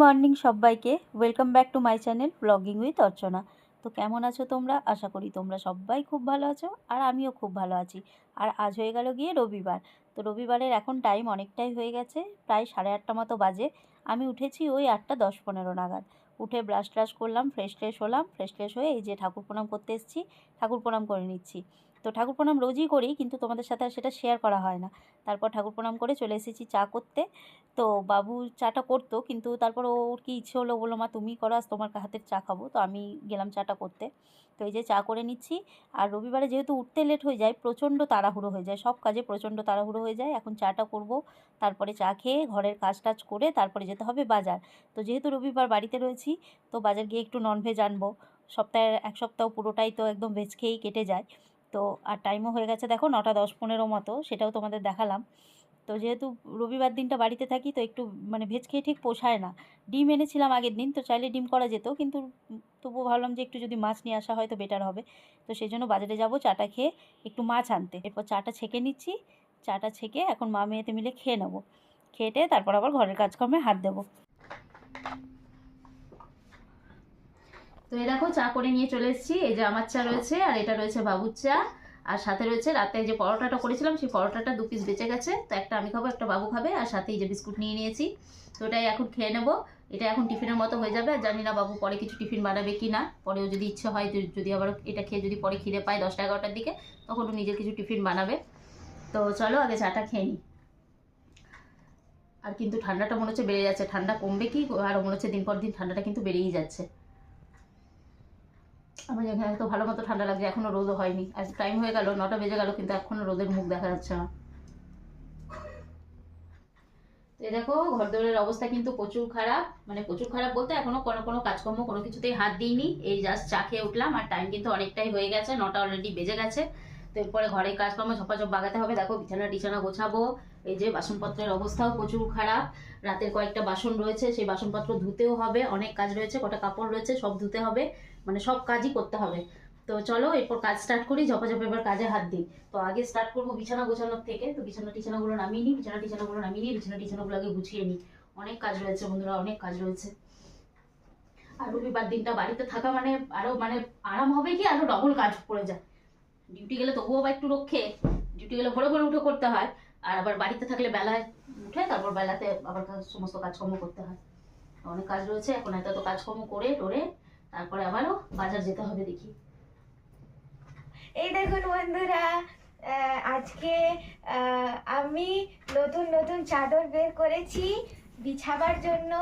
Morning সবাইকে। Welcome back to my channel blogging with Archana. তো কেমন আছো তোমরা? আশা করি তোমরা সবাই খুব ভালো আছো আর আমিও খুব ভালো আছি। আর আজ হয়ে গেল গিয়ে রবিবার। তো রবিবারের এখন টাইম অনেকটাই হয়ে গেছে, প্রায় সাড়ে আটটা মতো বাজে। আমি উঠেছি ওই আটটা দশ পনেরো নাগাদ। উঠে ব্রাশ ট্রাশ করলাম ফ্রেশ ট্রেশ হলাম ফ্রেশ ট্রেশ হয়ে এই যে ঠাকুর প্রণাম করতে এসেছি, ঠাকুর প্রণাম করে নিচ্ছি। তো ঠাকুর প্রণাম রোজই করি কিন্তু তোমাদের সাথে আর সেটা শেয়ার করা হয় না। তারপর ঠাকুর প্রণাম করে চলে এসেছি চা করতে। তো বাবু চাটা করতো কিন্তু তারপর ওর কি ইচ্ছে হলো বলল মা, তুমি করো, আজ তোমার হাতের চা খাব। তো আমি গেলাম চাটা করতে। তো এই যে চা করে নিচ্ছি। আর রবিবারে যেহেতু উঠতে লেট হয়ে যায়, প্রচণ্ড তাড়াহুড়ো হয়ে যায়। সব কাজে প্রচণ্ড তাড়াহুড়ো হয়ে যায়। এখন চাটা করব। তারপরে চা খেয়ে ঘরের কাজ টাজ করে তারপরে যেতে হবে বাজার। তো যেহেতু রবিবার বাড়িতে রয়েছি, তো বাজার গিয়ে একটু ননভেজ আনব। সপ্তাহের এক সপ্তাহ পুরোটাই তো একদম ভেজ খেয়েই কেটে যায়। তো আর টাইমও হয়ে গেছে দেখো নটা দশ পনেরো মতো, সেটাও তোমাদের দেখালাম। তো যেহেতু রবিবার দিনটা বাড়িতে থাকি, তো একটু মানে ভেজ খেয়ে ঠিক পোষায় না। ডিম এনেছিলাম আগের দিন, তো চাইলে ডিম করা যেত, কিন্তু তবুও ভাবলাম যে একটু যদি মাছ নিয়ে আসা হয় তো বেটার হবে। তো সেই জন্য বাজারে যাব, চাটা খেয়ে একটু মাছ আনতে। এরপর চাটা ছেঁকে নিচ্ছি, চাটা ছেঁকে এখন মা মেয়েতে মিলে খেয়ে নেব। খেটে তারপর আবার ঘরের কাজকর্মে হাত দেবো। তো এই দেখো, চা করে নিয়ে চলে এসেছি। এই যে আমার চা রয়েছে আর এটা রয়েছে বাবুর চা। আর সাথে রয়েছে রাতে যে পরোটাটা করেছিলাম, সেই পরোটাটা দু পিস বেঁচে গেছে। তো একটা আমি খাব, একটা বাবু খাবে। আর সাথে এই যে বিস্কুট নিয়ে নিয়েছি। তো ওটাই এখন খেয়ে নেব। এটা এখন টিফিনের মতো হয়ে যাবে। আর জানি না বাবু পরে কিছু টিফিন বানাবে কি না। পরেও যদি ইচ্ছে হয় যদি আবার এটা খেয়ে যদি পরে খিদে পায় দশটা এগারোটার দিকে, তখন ও নিজের কিছু টিফিন বানাবে। তো চলো আগে চাটা খেয়ে নিই। আর কিন্তু ঠান্ডাটা মনে হচ্ছে বেড়ে যাচ্ছে। ঠান্ডা কমবে কি? আর মনে হচ্ছে দিন পর দিন ঠান্ডাটা কিন্তু বেড়েই যাচ্ছে। আমার এখানে তো ভালো মতো ঠান্ডা লাগছে, এখনও রোদও হয়নি। আজ টাইম হয়ে গেল, নটা বেজে গেল, কিন্তু এখনও রোদের মুখ দেখা যাচ্ছে না। তো দেখো, ঘরদোরের অবস্থা কিন্তু প্রচুর খারাপ। মানে প্রচুর খারাপ বলতে এখনও কোনো কোনো কাজকর্ম কোনো কিছুতেই হাত দিইনি। এই জাস্ট চা খেয়ে উঠলাম, আর টাইম কিন্তু অনেকটাই হয়ে গেছে, নটা অলরেডি বেজে গেছে। তো এরপরে ঘরের কাজকর্ম ঝপাঝপ বাগাতে হবে। দেখো বিছানা টিছানা গোছাবো। এই যে বাসনপত্রের অবস্থাও প্রচুর খারাপ। রাতের কয়েকটা বাসন রয়েছে, সেই বাসনপত্র ধুতেও হবে, অনেক কাজ রয়েছে, কটা কাপড় রয়েছে, সব ধুতে হবে মানে সব কাজই করতে হবে। তো চলো, এরপর কাজ স্টার্ট করি, ঝপাঝপ এবার কাজে হাত দিই। তো আগে স্টার্ট করব বিছানা গোছানোর থেকে, তো বিছানা টিছানাগুলো নামিয়ে নিই, বিছানা টিছানাগুলো নামিয়ে নিই, বিছানা টিছানাগুলো আগে গুছিয়ে নিই। অনেক কাজ রয়েছে বন্ধুরা, অনেক কাজ রয়েছে। আর রবিবার দিনটা বাড়িতে থাকা মানে আরও মানে আরাম হবে কি, আরও ডবল কাজ পড়ে যায়। ডিউটি গেলে তবুও বা একটু রক্ষে ডিউটি গেলে ভোরে ভোরে উঠে করতে হয়। আর আবার বাড়িতে থাকলে বেলায় উঠে তারপর বেলাতে আবার সমস্ত কাজকর্ম করতে হয়। অনেক কাজ রয়েছে, এখন এত কাজকর্ম করে টোরে তারপরে আবারও বাজার যেতে হবে দেখি। এই দেখুন বন্ধুরা আজকে আমি নতুন নতুন চাদর বের করেছি। বিছাবার জন্য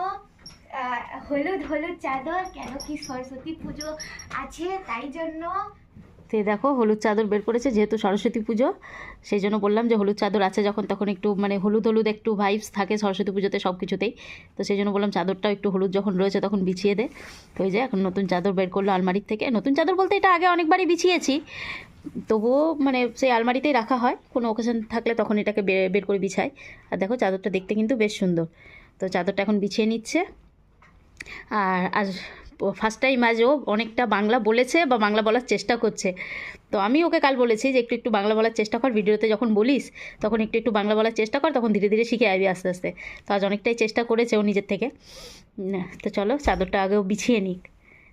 হলুদ হলুদ চাদর, কেন কি সরস্বতী পুজো আছে তাই জন্য তো দেখো হলুদ চাদর বের করেছে, যেহেতু সরস্বতী পুজো সেই জন্য বললাম যে হলুদ চাদর আছে যখন তখন একটু মানে হলুদ হলুদ একটু ভাইবস থাকে সরস্বতী পুজোতে সব কিছুতেই তো সেই জন্য বললাম চাদরটাও একটু হলুদ যখন রয়েছে তখন বিছিয়ে দে। তো ওই যে এখন নতুন চাদর বের করল আলমারির থেকে। নতুন চাদর বলতে এটা আগে অনেকবারই বিছিয়েছি, তবুও মানে সেই আলমারিতেই রাখা হয়। কোনো ওকেশন থাকলে তখন এটাকে বের করে বিছাই। আর দেখো চাদরটা দেখতে কিন্তু বেশ সুন্দর। তো চাদরটা এখন বিছিয়ে নিচ্ছে। আর আজ ফার্স্ট টাইম আজ ও অনেকটা বাংলা বলেছে বা বাংলা বলার চেষ্টা করছে। তো আমি ওকে কাল বলেছি যে একটু একটু বাংলা বলার চেষ্টা কর, ভিডিওতে যখন বলিস তখন একটু একটু বাংলা বলার চেষ্টা কর, তখন ধীরে ধীরে শিখে আসবি আস্তে আস্তে। তো আজ অনেকটাই চেষ্টা করেছে ও নিজের থেকে। তো চলো চাদরটা আগেও বিছিয়ে নিক।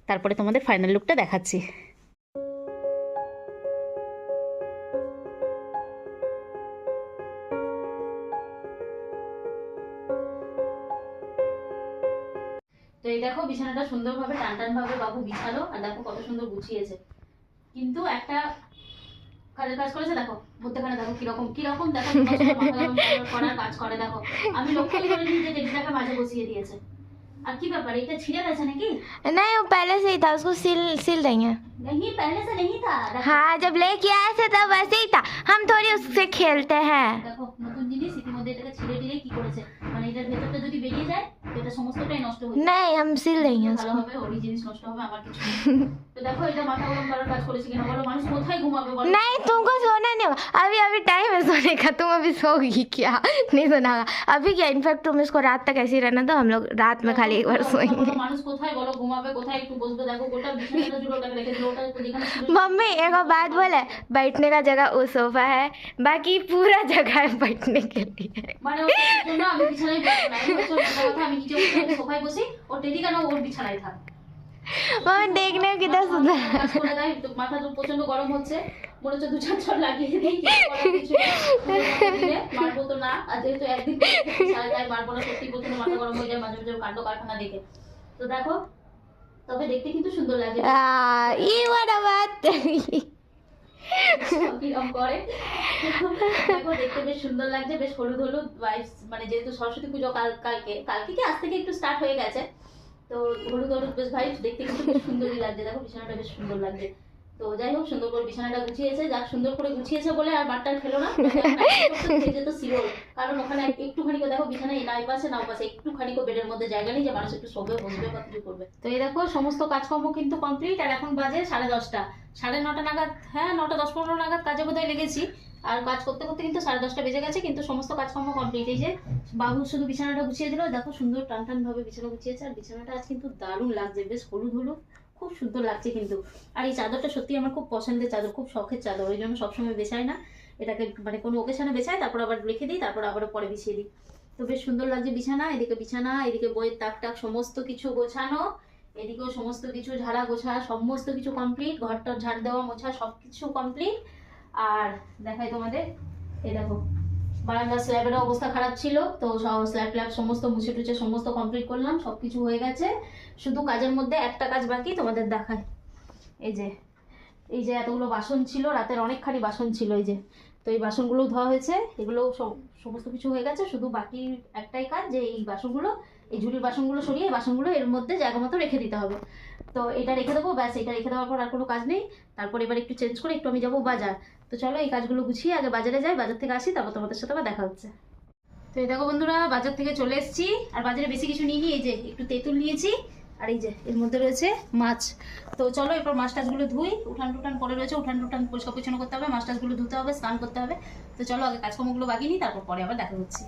তারপরে তোমাদের ফাইনাল লুকটা দেখাচ্ছি। সুন্দরভাবে টান টান ভাবে বাবু বিছালো আর দেখো কত সুন্দর গুছিয়েছে কিন্তু একটা কাজের কাজ করেছে দেখো মধ্যেখানে দেখো কিরকম কিরকম দেখো মাথা গরম করার কাজ করে দেখো আমি লক্ষ্য করিনি যে টেবিলটাকে মাঝে বসিয়ে দিয়েছে আর কি ব্যাপার এটা ছিঁড়ে গেছে নাকি नहीं वो पहले से ही था उसको सिल सिल देंगे नहीं पहले से नहीं था দেখো, हाँ जब लेके आए थे तब वैसे ही था हम थोड़ी उससे खेलते हैं দেখো নতুন জিনিস ইতিমধ্যে এটাকে ছিঁড়ে টিড়ে কি করেছে মানে এটার ভেতরটা যদি বেরিয়ে যায় তো এটা সমস্তটাই নষ্ট হয়ে যাবে नहीं हम सिल देंगे ভালো उसको হবে ওরই জিনিস নষ্ট হবে আমার কিছু নেই। তো দেখো এটা মাথা গরম করার কাজ করেছি কিনা বলো মানুষ কোথায় ঘুমাবে বলো नहीं तुमको सोना नहीं होगा अभी अभी टाइम है सोने का तुम अभी सोगी क्या नहीं सोना होगा अभी क्या इनफैक्ट तुम इसको रात तक ऐसे ही रहना दो हम लोग रात में खाली एक बार सोएंगे মানুষ কোথায় বলো ঘুমাবে কোথায় একটু বসবে দেখো গোটা বিছানাটা জুড়ে ওটাকে রেখে দিল ওটা যেখানে ছিল मम्मी एक और बात बोले बैठने का जगह वो सोफा है बाकी पूरा जगह है बैठने के लिए মানে ওর জন্য আমি বিছানায় বসবো না আমি হচ্ছে ওর কথা আমি নিচে বসে আমি সোফায় বসি ও টেডি কেন ওর বিছানায় থাক मम्मी देखने में कितना सुंदर है। কাজ করে দেয় তো মাথা তো প্রচন্ড গরম হচ্ছে মনে হচ্ছে দু চার ছট লাগিয়ে দিই কিছু করার কিছু নেই। মারবো তো না আর যেহেতু একদিন সারা গায়ে মারবো না সত্যি প্রচন্ড মাথা গরম হয়ে যায় মাঝে মাঝে কাণ্ড কারখানা দেখে তো দেখো তবে দেখতে কিন্তু সুন্দর লাগে आ, ये वाला बात কিরম করে। দেখো, দেখতে বেশ সুন্দর লাগছে, বেশ হলুদ হলুদ ভাইবস মানে যেহেতু সরস্বতী পুজো কাল, কালকে কালকে কি আজ থেকে একটু স্টার্ট হয়ে গেছে, তো হলুদ হলুদ বেশ ভাইবস দেখতে কিন্তু বেশ সুন্দরই লাগছে, দেখো বিছানাটা বেশ সুন্দর লাগছে। তো যাই হোক সুন্দর করে বিছানাটা গুছিয়েছে। যাক সুন্দর করে গুছিয়েছে বলে আর মাঠটা খেলো না। খেয়ে যেত শিওর কারণ ওখানে একটুখানি দেখো বিছানায় নাই পাশে নাও পাশে একটুখানি বেডের মধ্যে জায়গা নেই যে মানুষ একটু শোবে বসবে বা কিছু করবে। তো এই দেখো সমস্ত কাজকর্ম কিন্তু কমপ্লিট আর এখন বাজে সাড়ে দশটা। সাড়ে নটা নাগাদ হ্যাঁ নটা দশ পনেরো নাগাদ কাজে বোধহয় লেগেছি। আর কাজ করতে করতে কিন্তু সাড়ে দশটা বেজে গেছে কিন্তু সমস্ত কাজকর্ম কমপ্লিট এই যে বাবু শুধু বিছানাটা গুছিয়ে দিল দেখো সুন্দর টান টান ভাবে বিছানা গুছিয়েছে। আর বিছানাটা আজ কিন্তু দারুণ লাগছে বেশ হলুদ হলুদ। খুব সুন্দর লাগছে কিন্তু। আর এই চাদরটা সত্যি আমার খুব পছন্দের চাদর, খুব শখের চাদর, ওই জন্য সবসময় বেছাই না। এটাকে মানে কোনো ওকেশনে বেছাই তারপর আবার রেখে দিই, তারপর আবার পরে বিছিয়ে দিই। তো বেশ সুন্দর লাগছে বিছানা, এদিকে বিছানা, এদিকে বইয়ের তাক টাক, সমস্ত কিছু গোছানো, এদিকেও সমস্ত কিছু ঝাড়া গোছা, সমস্ত কিছু কমপ্লিট ঘরটা ঝাড় দেওয়া মোছা সব কিছু কমপ্লিট আর দেখাই তোমাদের, এই দেখো। বারান্দার স্ল্যাবের অবস্থা খারাপ ছিল, তো স্ল্যাব ফ্ল্যাব সমস্ত মুছে টুছে সমস্ত কমপ্লিট করলাম সব কিছু হয়ে গেছে। শুধু কাজের মধ্যে একটা কাজ বাকি, তোমাদের দেখায় এই যে এই যে এতগুলো বাসন ছিল, রাতের অনেকখানি বাসন ছিল এই যে। তো এই বাসনগুলো ধোয়া হয়েছে, এগুলো সমস্ত কিছু হয়ে গেছে, শুধু বাকি একটাই কাজ যে এই বাসনগুলো, এই ঝুড়ির বাসনগুলো সরিয়ে এই বাসনগুলো এর মধ্যে জায়গা মতো রেখে দিতে হবে। তো এটা রেখে দেবো, ব্যাস, এটা রেখে দেওয়ার পর আর কোনো কাজ নেই। তারপর এবার একটু চেঞ্জ করে একটু আমি যাব বাজার। তো চলো এই কাজগুলো গুছিয়ে আগে বাজারে যাই, বাজার থেকে আসি, তারপর তোমাদের সাথে আবার দেখা হচ্ছে। তো এই দেখো বন্ধুরা, বাজার থেকে চলে এসেছি। আর বাজারে বেশি কিছু নিয়ে এই যে একটু তেঁতুল নিয়েছি, আর এই যে এর মধ্যে রয়েছে মাছ। তো চলো এরপর মাছ টাছগুলো ধুই, উঠান টুঠান পরে রয়েছে, উঠান টুঠান পরিষ্কার পরিচ্ছন্ন করতে হবে, মাছ টাছগুলো ধুতে হবে, স্নান করতে হবে। তো চলো আগে কাজকর্মগুলো বাকি নিই, তারপর পরে আবার দেখা হচ্ছে।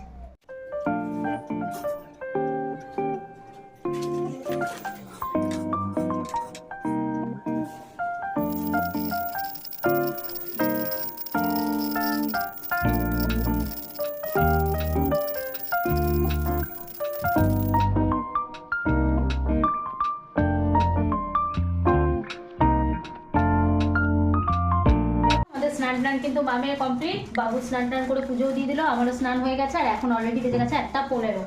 কিন্তু কমপ্লিট বাবু স্নান টান করে পুজোও দিয়ে দিল, আমারও স্নান হয়ে গেছে, আর এখন অলরেডি বেজে গেছে একটা পনেরো।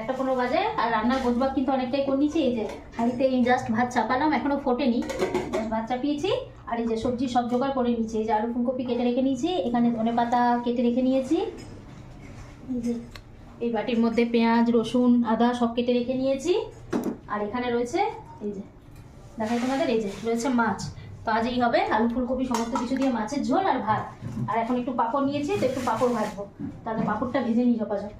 একটা পনেরো বাজে, আর রান্নার গোজবাগ কিন্তু অনেকটাই করে নিয়েছি, এই যে হাঁড়িতে এই জাস্ট ভাত চাপালাম, এখনও ফোটেনি। ভাত চাপিয়েছি, আর এই যে সবজি সব জোগাড় করে নিয়েছি, এই যে আলু ফুলকপি কেটে রেখে নিয়েছি, এখানে ধনে পাতা কেটে রেখে নিয়েছি। এই এই বাটির মধ্যে পেঁয়াজ, রসুন, আদা সব কেটে রেখে নিয়েছি, আর এখানে রয়েছে, এই যে, দেখাই তোমাদের, এই যে রয়েছে মাছ। তো হবে, আলু ফুলকপি সমস্ত কিছু দিয়ে মাছের ঝোল আর ভাত। আর এখন একটু পাঁপড় নিয়েছি, তো একটু পাঁপড় ভাজবো। তাহলে পাঁপড়টা ভেজে নিই ঝপাঝপ।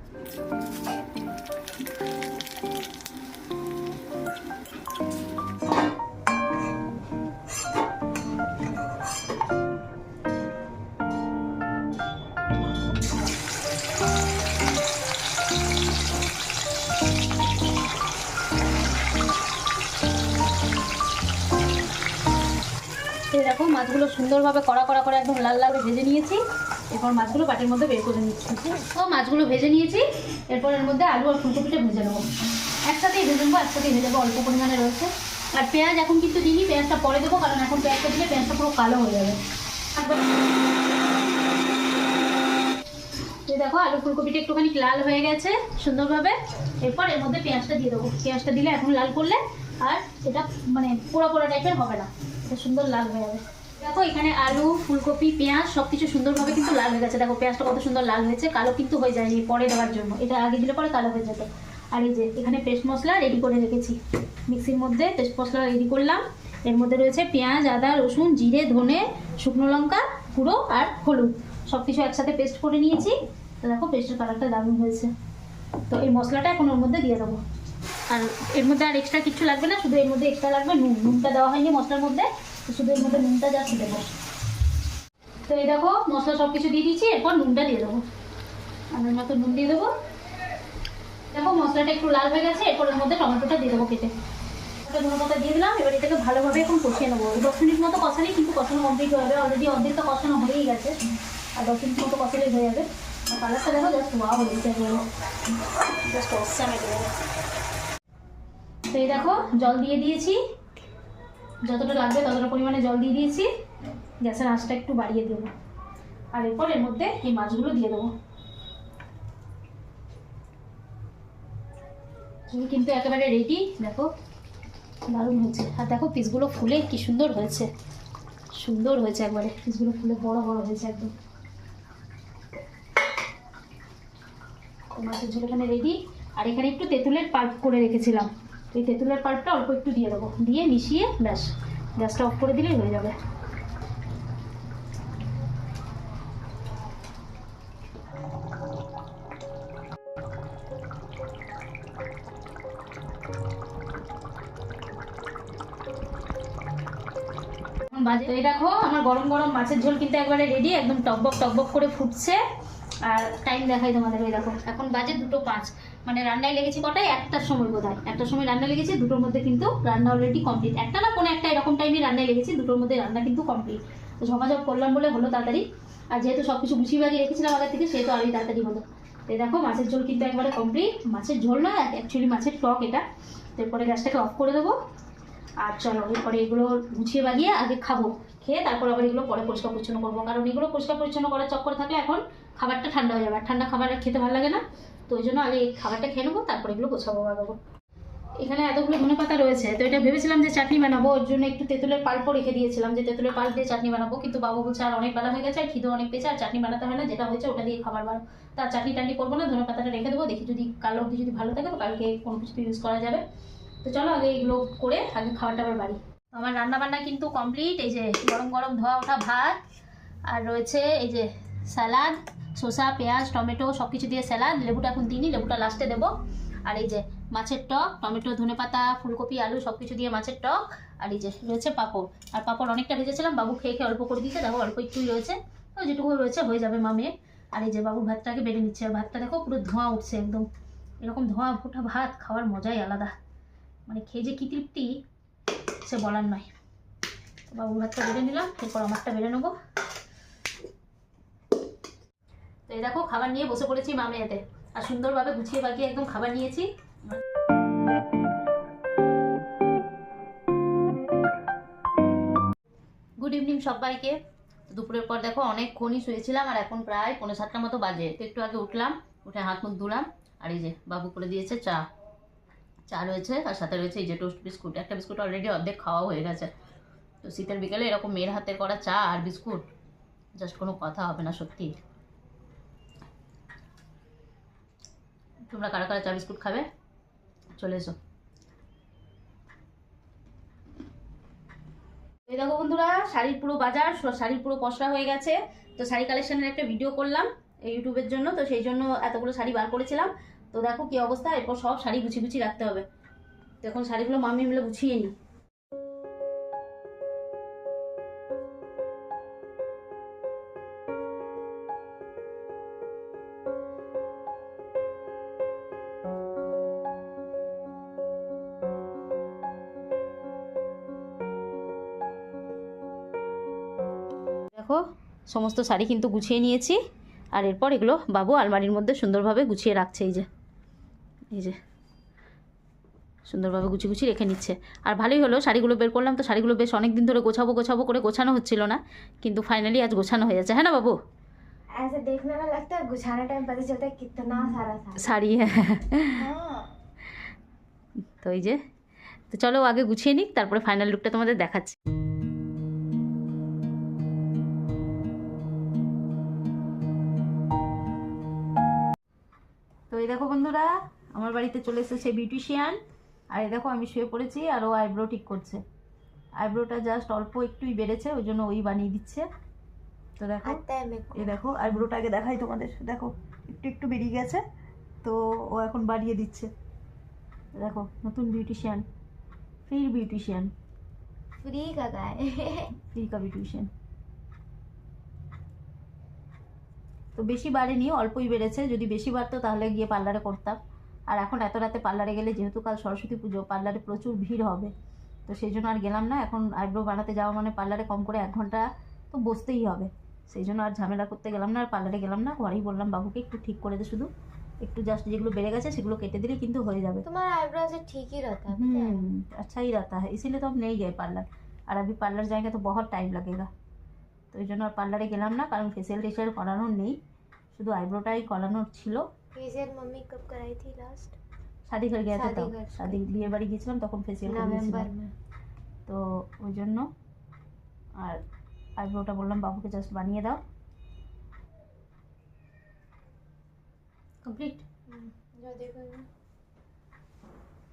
মাছগুলো সুন্দরভাবে কড়া কড়া করে একদম লাল লাল ভেজে নিয়েছি। এরপর মাছগুলো বাটির মধ্যে বের করে নিচ্ছি। তো মাছগুলো ভেজে নিয়েছি। এরপর এর মধ্যে আলু আর ফুলকপিটা ভেজে নেব। একসাথেই ভেজে নেব, একসাথেই ভেজে অল্প পরিমাণে রয়েছে। আর পেঁয়াজ এখন কিন্তু দিইনি, পেঁয়াজটা পরে দেবো, কারণ এখন পেঁয়াজটা দিলে পেঁয়াজটা পুরো কালো হয়ে যাবে। দেখো, আলু ফুলকপিটা একটুখানি লাল হয়ে গেছে সুন্দরভাবে। এরপর এর মধ্যে পেঁয়াজটা দিয়ে দেবো। পেঁয়াজটা দিলে এখন লাল করলে আর এটা মানে পোড়া পোড়া টাইপের হবে না। সুন্দর লাল হয়ে যাবে। দেখো, এখানে আলু, ফুলকপি, পেঁয়াজ সব কিছু সুন্দরভাবে কিন্তু লাল হয়ে গেছে। দেখো, পেঁয়াজটা কত সুন্দর লাল হয়েছে, কালো কিন্তু হয়ে যায়নি পরে দেওয়ার জন্য। এটা আগে দিলে পরে কালো হয়ে যেত। আর এই যে, এখানে পেস্ট মশলা রেডি করে রেখেছি। মিক্সির মধ্যে পেস্ট মশলা রেডি করলাম। এর মধ্যে রয়েছে পেঁয়াজ, আদা, রসুন, জিরে, ধনে, শুকনো লঙ্কা, গুঁড়ো আর হলুদ। সব কিছু একসাথে পেস্ট করে নিয়েছি। তো দেখো, পেস্টের কালারটা দারুণ হয়েছে। তো এই মশলাটা এখন ওর মধ্যে দিয়ে দেবো। আর এর মধ্যে আর এক্সট্রা কিছু লাগবে না, শুধু এর মধ্যে এক্সট্রা লাগবে নুন। নুনটা দেওয়া হয়নি মশলার মধ্যে। তো শুধু এর মধ্যে নুনটা জাস্ট দেবো তো এই দেখো মশলা সব কিছু দিয়ে দিয়েছি এরপর নুনটা দিয়ে দেবো। আমার মতো নুন দিয়ে দেবো। দেখো মশলাটা একটু লাল হয়ে গেছে এরপর এর মধ্যে টমেটোটা দিয়ে দেবো কেটে। ধনে পাতা দিয়ে দিলাম এবার এটাকে ভালোভাবে এখন কষিয়ে নেব। দশ মিনিট মতো কষালেই কিন্তু কষানো কমপ্লিট হয়ে যাবে। অলরেডি অর্ধেক তো কষানো হয়েই গেছে। আর দশ মিনিট মতো কষালেই হয়ে যাবে। আর কালারটা দেখো জাস্ট ওয়া হয়ে গেছে জাস্ট অসাম তো এই দেখো জল দিয়ে দিয়েছি। যতটা লাগবে ততটা পরিমাণে জল দিয়ে দিয়েছি। গ্যাসের আঁচটা একটু বাড়িয়ে দেবো। আর এরপর এর মধ্যে এই মাছগুলো দিয়ে দেবো। কিন্তু একেবারে রেডি দেখো, দারুণ হয়েছে। আর দেখো পিসগুলো ফুলে কি সুন্দর হয়েছে। সুন্দর হয়েছে একবারে। পিসগুলো ফুলে বড় বড় হয়েছে একদম। মাছের ঝোল এখানে রেডি আর এখানে একটু তেঁতুলের পাল্প করে রেখেছিলাম। এই তেঁতুলের পাল্পটা অল্প একটু দিয়ে দেবো। দিয়ে মিশিয়ে ব্যাস, গ্যাসটা অফ করে দিলেই হয়ে যাবে। বাজে। দেখো, আমার গরম গরম মাছের ঝোল কিন্তু একবারে রেডি একদম টকবক টকবক করে ফুটছে। আর টাইম দেখাই তোমাদের ওই দেখো। এখন বাজে দুটো পাঁচ। মানে রান্নায় লেগেছে কটায় একটার সময় বোধ হয় একটার সময় রান্না লেগেছে, দুটোর মধ্যে কিন্তু রান্না অলরেডি কমপ্লিট একটা না কোনো একটা এরকম টাইমে রান্নায় লেগেছে, দুটোর মধ্যে রান্না কিন্তু কমপ্লিট তো ঝমাঝপ করলাম বলে হলো তাড়াতাড়ি। আর যেহেতু সব কিছু গুছিয়ে বাগিয়ে রেখেছিলাম আগের থেকে, সেহেতু আরোই তাড়াতাড়ি হলো। তো দেখো, মাছের ঝোল কিন্তু একবারে কমপ্লিট মাছের ঝোল না অ্যাকচুয়ালি মাছের টক এটা। তো এরপরে গ্যাসটাকে অফ করে দেবো। আর চলো, এরপরে এগুলো গুছিয়ে বাগিয়ে আগে খাব। খেয়ে তারপর আবার এগুলো পরে পরিষ্কার পরিচ্ছন্ন করব। কারণ এগুলো পরিষ্কার পরিচ্ছন্ন করার চক্কর থাকলে এখন খাবারটা ঠান্ডা হয়ে যাবে। আর ঠান্ডা খাবার খেতে ভালো লাগে না। তো ওই জন্য আগে খাবারটা খেয়ে নেব, তারপর এগুলো গোছাবো, বাগাবো। এখানে এতগুলো ধনে পাতা রয়েছে, তো এটা ভেবেছিলাম যে চাটনি বানাবো, ওর জন্য একটু তেঁতুলের পাল্পও রেখে দিয়েছিলাম যে তেঁতুলের পাল্প দিয়ে চাটনি বানাবো, কিন্তু বাবু বলছে আর অনেক বেলা হয়ে গেছে, আর খিদে অনেক পেয়েছে, আর চাটনি বানাতে হয় না, যেটা হয়েছে ওটা দিয়ে খাবার বানাবো। তার চাটনি টাটনি করব না, ধনে পাতাটা রেখে দেবো, দেখি যদি কাল অবধি যদি ভালো থাকে, তো কালকে কোনো কিছু ইউজ করা যাবে। তো চলো আগে এগুলো করে আগে খাবারটা আবার বাড়ি। আমার রান্না বান্না কিন্তু কমপ্লিট এই যে গরম গরম ধোয়া ওঠা ভাত, আর রয়েছে এই যে স্যালাড শসা, পেঁয়াজ, টমেটো সব কিছু দিয়ে স্যালাড, লেবুটা এখন দিইনি, লেবুটা লাস্টে দেবো। আর এই যে মাছের টক, টমেটো ধনেপাতা ফুলকপি, আলু সব কিছু দিয়ে মাছের টক, আর এই যে রয়েছে পাঁপড়। আর পাঁপড় অনেকটা ভেজেছিলাম, বাবু খেয়ে খেয়ে অল্প করে দিয়েছে, দেখো অল্প একটুই রয়েছে, তো যেটুকু রয়েছে হয়ে যাবে মামে আর এই যে বাবু ভাতটাকে বেড়ে নিচ্ছে, আর ভাতটা দেখো পুরো ধোঁয়া উঠছে একদম। এরকম ধোঁয়া, ফোটা ভাত, খাওয়ার মজাই আলাদা। মানে খেয়ে যে কী তৃপ্তি, সে বলার নয়। বাবু ভাতটা বেড়ে নিলাম, এরপর আমারটা বেড়ে নেব। তো এই দেখো, খাবার নিয়ে বসে পড়েছি মামেয়াতে আর সুন্দরভাবে গুছিয়ে বাকিয়ে একদম খাবার নিয়েছি। গুড ইভিনিং সবাইকে। দুপুরের পর দেখো, অনেক অনেকক্ষণই শুয়েছিলাম, আর এখন প্রায় পনেরো সাতটা মতো বাজে। তো একটু আগে উঠলাম, উঠে হাত মুখ ধুলাম, আর এই যে বাবু করে দিয়েছে চা। চা রয়েছে, আর সাথে রয়েছে এই যে টোস্ট বিস্কুট। একটা বিস্কুট অলরেডি অর্ধেক খাওয়া হয়ে গেছে। তো শীতের বিকেলে এরকম মেয়ের হাতে করা চা আর বিস্কুট জাস্ট কোনো কথা হবে না সত্যি। তোমরা কারা কারা চা বিস্কুট খাবে? চলে এসো। এই দেখো বন্ধুরা, শাড়ির পুরো বাজার শাড়ির পুরো পসরা হয়ে গেছে। তো শাড়ি কালেকশনের একটা ভিডিও করলাম এই ইউটিউবের জন্য, তো সেই জন্য এতগুলো শাড়ি বার করেছিলাম। তো দেখো কি অবস্থা, এরপর সব শাড়ি গুছিয়ে গুছিয়ে রাখতে হবে। তো এখন শাড়িগুলো মামি মিলে গুছিয়ে নিই। সমস্ত শাড়ি কিন্তু গুছিয়ে নিয়েছি আর এরপর এগুলো বাবু আলমারির মধ্যে সুন্দরভাবে গুছিয়ে রাখছে এই যে এই যে সুন্দরভাবে গুছিয়ে গুছিয়ে রেখে নিচ্ছে আর ভালোই হলো শাড়িগুলো বের করলাম তো শাড়িগুলো বেশ অনেক দিন ধরে গোছাবো গোছাবো করে গোছানো হচ্ছিল না কিন্তু ফাইনালি আজ গোছানো হয়ে যাচ্ছে হ্যাঁ না বাবু ऐसे देखने में लगता है गुछाने टाइम पता चलता है कितना सारा था শাড়ি हाँ তো এই যে তো চলো আগে গুছিয়ে নিক তারপরে ফাইনাল লুকটা তোমাদের দেখাচ্ছি দেখো বন্ধুরা আমার বাড়িতে চলে এসেছে বিউটিশিয়ান আর এ দেখো আমি শুয়ে পড়েছি আর ও আইব্রো ঠিক করছে। আইব্রোটা জাস্ট অল্প একটুই বেড়েছে ওই জন্য ওই বানিয়ে দিচ্ছে। তো দেখো এ দেখো আইব্রোটা আগে দেখাই তোমাদের। দেখো একটু একটু বেরিয়ে গেছে তো ও এখন বাড়িয়ে দিচ্ছে। দেখো নতুন বিউটিশিয়ান ফ্রির বিউটিশিয়ান ফ্রি কা ফ্রি কা বিউটিশিয়ান তো বেশি বাড়েনি অল্পই বেড়েছে যদি বেশি বাড়তো তাহলে গিয়ে পার্লারে করতাম আর এখন এত রাতে পার্লারে গেলে যেহেতু কাল সরস্বতী পুজো পার্লারে প্রচুর ভিড় হবে তো সেই জন্য আর গেলাম না এখন আইব্রো বানাতে যাওয়া মানে পার্লারে কম করে এক ঘন্টা তো বসতেই হবে সেই জন্য আর ঝামেলা করতে গেলাম না আর পার্লারে গেলাম না ঘরেই বললাম বাবুকে একটু ঠিক করে দে শুধু একটু জাস্ট যেগুলো বেড়ে গেছে সেগুলো কেটে দিলে কিন্তু হয়ে যাবে तुम्हारा आईब्रो से ठीक ही रहता है पता है? हम्म अच्छा ही रहता है इसीलिए तो हम नहीं गए पार्लर আর अभी पार्लर जाएंगे तो बहुत टाइम लगेगा তো এই জন্য আর পার্লারে গেলাম না কারণ ফেসিয়াল টেসিয়াল করানোর নেই শুধু আইব্রোটাই করানোর ছিল फेशियल मम्मी कब कराई थी लास्ट শাদি ঘর গিয়ে शादी তো घर से। শাদি বিয়ে বাড়ি গিয়েছিলাম তখন ফেসিয়াল नवंबर में তো ওই জন্য আর আইব্রোটা বললাম বাবুকে জাস্ট বানিয়ে দাও কমপ্লিট हम्म, जो देखो ना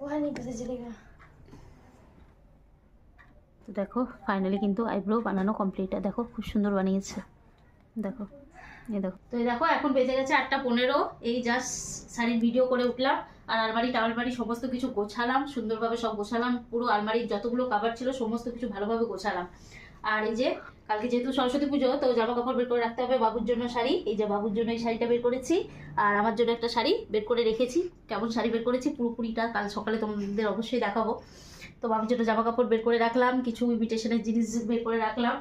वहाँ नहीं पता चलेगा তো দেখো ফাইনালি কিন্তু আইব্রো বানানো কমপ্লিট দেখো, খুব সুন্দর বানিয়েছে। দেখো, এই দেখো। তো এই দেখো, এখন বেজে গেছে আটটা পনেরো। এই জাস্ট শাড়ির ভিডিও করে উঠলাম। আর আলমারি টালমারি সমস্ত কিছু গোছালাম। সুন্দরভাবে সব গোছালাম। পুরো আলমারির যতগুলো কাবার ছিল, সমস্ত কিছু ভালোভাবে গোছালাম। আর এই যে, কালকে যেহেতু সরস্বতী পুজো, তো জামা কাপড় বের করে রাখতে হবে বাবুর জন্য শাড়ি। এই যে বাবুর জন্য এই শাড়িটা বের করেছি। আর আমার জন্য একটা শাড়ি বের করে রেখেছি। কেমন শাড়ি বের করেছি, পুরোপুরিটা কাল সকালে তোমাদের অবশ্যই দেখাবো। তো বাবুর জন্য জামা কাপড় বের করে রাখলাম, কিছু ইমিটেশনের জিনিস বের করে রাখলাম।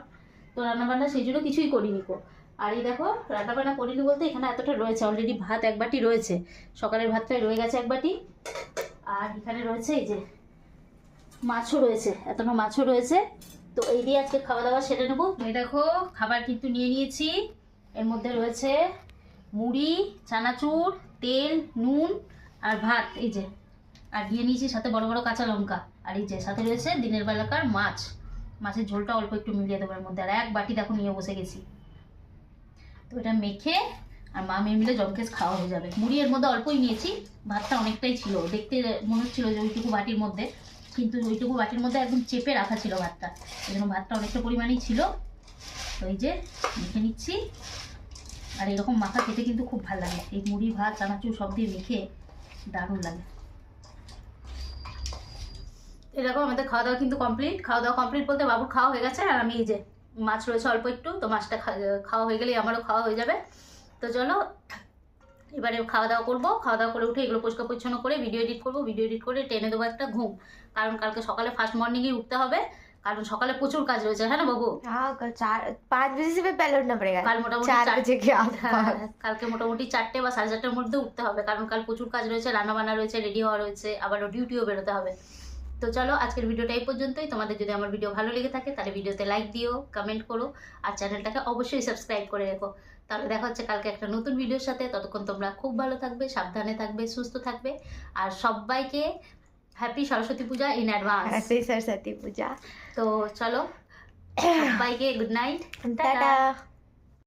তো রান্নাবান্না সেই জন্য কিছুই করিনি কো আর এই দেখো, রান্নাবান্না করিনি বলতে এখানে এতটা রয়েছে অলরেডি ভাত এক বাটি রয়েছে। সকালের ভাতটাই রয়ে গেছে এক বাটি। আর এখানে রয়েছে এই যে মাছও রয়েছে, এতটা মাছও রয়েছে। তো এই দিয়ে আজকে খাওয়া দাওয়া সেরে নেব। এই দেখো, খাবার কিন্তু নিয়ে নিয়েছি। এর মধ্যে রয়েছে মুড়ি, চানাচুর, তেল, নুন আর ভাত, এই যে। আর দিয়ে নিয়েছি সাথে বড় বড় কাঁচা লঙ্কা। আর এই যে সাথে রয়েছে দিনের বেলাকার মাছ। মাছের ঝোলটা অল্প একটু মিলিয়ে দেবো এর মধ্যে। আর এক বাটি দেখো নিয়ে বসে গেছি। তো এটা মেখে আর মা মেয়ে মিলে জমকেশ খাওয়া হয়ে যাবে। মুড়ি এর মধ্যে অল্পই নিয়েছি, ভাতটা অনেকটাই ছিল। দেখতে মনে হচ্ছিল যে ওইটুকু বাটির মধ্যে। কিন্তু ওইটুকু বাটির মধ্যে একদম চেপে রাখা ছিল ভাতটা। এই জন্য ভাতটা অনেকটা পরিমাণেই ছিল। এই যে মেখে নিচ্ছি। আর এরকম মাখা খেতে কিন্তু খুব ভালো লাগে। এই মুড়ি, ভাত, চানাচুর সব দিয়ে মেখে দারুণ লাগে। এরকম আমাদের খাওয়া দাওয়া কিন্তু কমপ্লিট খাওয়া দাওয়া কমপ্লিট বলতে বাবু খাওয়া হয়ে গেছে আর আমি এই যে মাছ রয়েছে অল্প একটু তো মাছটা খাওয়া হয়ে গেলে আমারও খাওয়া হয়ে যাবে। তো চলো এবারে খাওয়া দাওয়া করব। খাওয়া দাওয়া করে উঠে এগুলো পরিষ্কার পরিচ্ছন্ন করে ভিডিও এডিট করব। ভিডিও এডিট করে টেনে দেবো একটা ঘুম। কারণ কালকে সকালে ফার্স্ট মর্নিংয়ে উঠতে হবে। কারণ সকালে প্রচুর কাজ রয়েছে হ্যাঁ না বাবু? পাঁচ না কাল মোটামুটি হ্যাঁ, কালকে মোটামুটি চারটে বা সাড়ে চারটের মধ্যে উঠতে হবে। কারণ কাল প্রচুর কাজ রয়েছে রান্না বান্না রয়েছে রেডি হওয়া রয়েছে আবারও ডিউটিও বেরোতে হবে। তো চলো আজকের ভিডিওটা এই পর্যন্তই। তোমাদের যদি আমার ভিডিও ভালো লেগে থাকে তাহলে ভিডিওতে লাইক দিও কমেন্ট করো আর চ্যানেলটাকে অবশ্যই সাবস্ক্রাইব করে রেখো। তাহলে দেখা হচ্ছে কালকে একটা নতুন ভিডিওর সাথে। ততক্ষণ তোমরা খুব ভালো থাকবে সাবধানে থাকবে সুস্থ থাকবে। আর সবাইকে happy Saraswati Puja in advance Saraswati Puja. তো চলো সবাইকে গুড নাইট দাদা